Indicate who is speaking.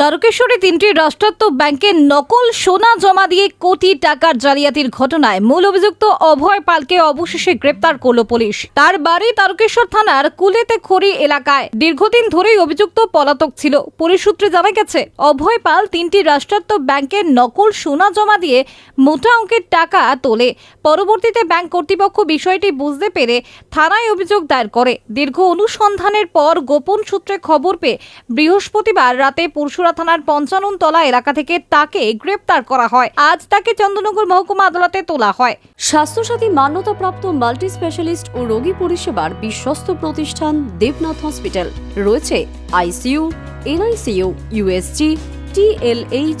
Speaker 1: তারকেশ্বরে তিনটি রাষ্ট্রায়ত্ত ব্যাংকে নকল সোনা জমা দিয়ে কোটি টাকার জালিয়াতির ঘটনায় মূল অভিযুক্ত অভয় পালকে অবশেষে গ্রেপ্তার করল পুলিশ। তার বাড়ি তারকেশ্বর থানার কুলেতে খড়ি এলাকায়। দীর্ঘদিন ধরেই অভিযুক্ত পলাতক ছিল। পুলিশ সূত্রে জানা গেছে, অভয় পাল তিনটি রাষ্ট্রায়ত্ত ব্যাংকের নকল সোনা জমা দিয়ে মোটা অঙ্কের টাকা তোলে। পরবর্তীতে ব্যাংক কর্তৃপক্ষ বিষয়টি বুঝতে পেরে থানায় অভিযোগ দায়ের করে। দীর্ঘ অনুসন্ধানের পর গোপন সূত্রে খবর পেয়ে বৃহস্পতিবার রাতে পরশুরা থানার পঞ্চানন তলা এলাকা থেকে তাকে গ্রেপ্তার করা হয়। আজ তাকে চন্দ্রনগর মহকুমা আদালতে তোলা হয়।
Speaker 2: স্বাস্থ্যসাথী মান্যতাপ্রাপ্ত মাল্টি স্পেশালিস্ট ও রোগী পরিষেবার বিশ্বস্ত প্রতিষ্ঠান দেবনাথ হসপিটাল। রয়েছে ICU, NICU USG TLH